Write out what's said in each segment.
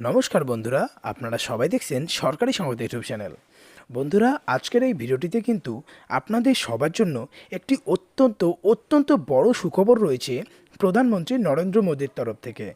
নমস্কার বন্ধুরা, আপনারা সবাই দেখছেন সরকারি সংবাদ ইউটিউব চ্যানেল। বন্ধুরা, আজকের এই ভিডিওটিতে কিন্তু আপনাদের সবার জন্য একটি অত্যন্ত অত্যন্ত বড় সুখবর রয়েছে প্রধানমন্ত্রী নরেন্দ্র মোদীর তরফ থেকে।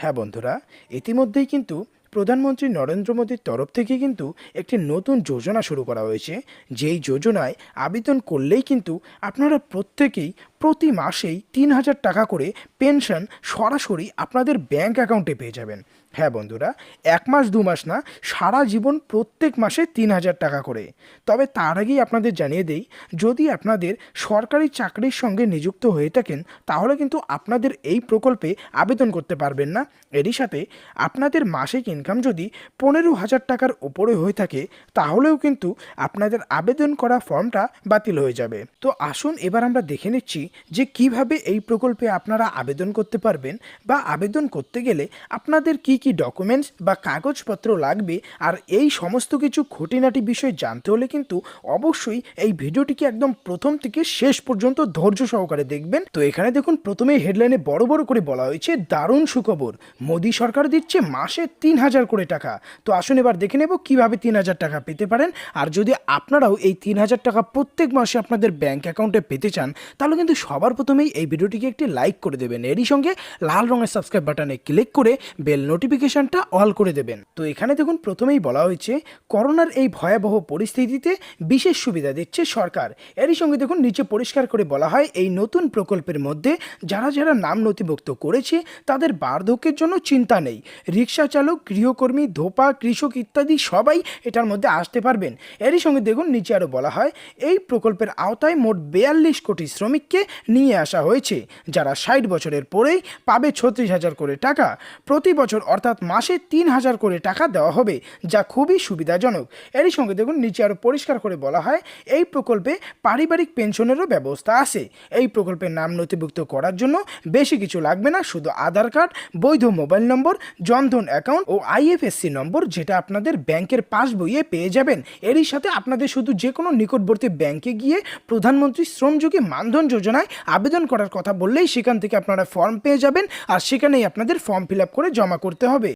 হ্যাঁ বন্ধুরা, ইতিমধ্যেই কিন্তু প্রধানমন্ত্রী নরেন্দ্র মোদীর তরফ থেকে কিন্তু একটি নতুন যোজনা শুরু করা হয়েছে। যেই যোজনায় আবেদন করলেই কিন্তু আপনারা প্রত্যেকেই প্রতি মাসেই তিন হাজার টাকা করে পেনশন সরাসরি আপনাদের ব্যাংক অ্যাকাউন্টে পেয়ে যাবেন। হ্যাঁ বন্ধুরা, এক মাস, দু মাস না, সারা জীবন প্রত্যেক মাসে তিন হাজার টাকা করে। তবে তার আগেই আপনাদের জানিয়ে দেই, যদি আপনাদের সরকারি চাকরির সঙ্গে নিযুক্ত হয়ে থাকেন, তাহলে কিন্তু আপনাদের এই প্রকল্পে আবেদন করতে পারবেন না। এরই সাথে আপনাদের মাসিক ইনকাম যদি পনেরো হাজার টাকার উপরে হয়ে থাকে, তাহলেও কিন্তু আপনাদের আবেদন করা ফর্মটা বাতিল হয়ে যাবে। তো আসুন এবার আমরা দেখে নিচ্ছি যে কীভাবে এই প্রকল্পে আপনারা আবেদন করতে পারবেন বা আবেদন করতে গেলে আপনাদের কি কি ডকুমেন্টস বা কাগজপত্র লাগবে আর এই সমস্ত কিছু খুঁটিনাটি বিষয় জানতে হলে কিন্তু অবশ্যই এই ভিডিওটিকে একদম প্রথম থেকে শেষ পর্যন্ত ধৈর্য সহকারে দেখবেন। তো এখানে দেখুন, প্রথমে হেডলাইনে বড় বড় করে বলা হয়েছে, দারুণ সুখবর। মোদী সরকার দিচ্ছে মাসে তিন হাজার করে টাকা। তো আসুন এবার দেখে নেব কীভাবে তিন হাজার টাকা পেতে পারেন। আর যদি আপনারাও এই তিন হাজার টাকা প্রত্যেক মাসে আপনাদের ব্যাংক অ্যাকাউন্টে পেতে চান, তাহলে কিন্তু সবার প্রথমেই এই ভিডিওটিকে একটি লাইক করে দেবেন। এরই সঙ্গে লাল রঙের সাবস্ক্রাইব বাটনে ক্লিক করে বেল নোটিফিকেশনটা অল করে দেবেন। তো এখানে দেখুন, প্রথমেই বলা হয়েছে, করোনার এই ভয়াবহ পরিস্থিতিতে বিশেষ সুবিধা দিচ্ছে সরকার। এরই সঙ্গে দেখুন, নিচে পরিষ্কার করে বলা হয়, এই নতুন প্রকল্পের মধ্যে যারা যারা নাম নথিভুক্ত করেছে, তাদের বার্ধক্যের জন্য চিন্তা নেই। রিক্সা চালক, গৃহকর্মী, ধোপা, কৃষক ইত্যাদি সবাই এটার মধ্যে আসতে পারবেন। এরই সঙ্গে দেখুন, নিচে আরও বলা হয়, এই প্রকল্পের আওতায় মোট বেয়াল্লিশ কোটি শ্রমিককে নিয়ে আসা হয়েছে, যারা ষাট বছরের পরেই পাবে ছত্রিশ হাজার করে টাকা। প্রতি বছর অর্থাৎ মাসে তিন হাজার করে টাকা দেওয়া হবে, যা খুবই সুবিধাজনক। এরই সঙ্গে দেখুন, নিচে আরও পরিষ্কার করে বলা হয়, এই প্রকল্পে পারিবারিক পেনশনেরও ব্যবস্থা আছে। এই প্রকল্পের নাম নথিভুক্ত করার জন্য বেশি কিছু লাগবে না, শুধু আধার কার্ড, বৈধ মোবাইল নম্বর, জনধন অ্যাকাউন্ট ও আইএফএসসি নম্বর, যেটা আপনাদের ব্যাংকের পাস বইয়ে পেয়ে যাবেন। এরই সাথে আপনাদের শুধু যে কোনো নিকটবর্তী ব্যাংকে গিয়ে প্রধানমন্ত্রী শ্রমযোগী মানধন যোজনায় আবেদন করার কথা বললেই সেখান থেকে আপনারা ফর্ম পেয়ে যাবেন আর সেখানেই আপনাদের ফর্ম ফিল করে জমা করতে হবে।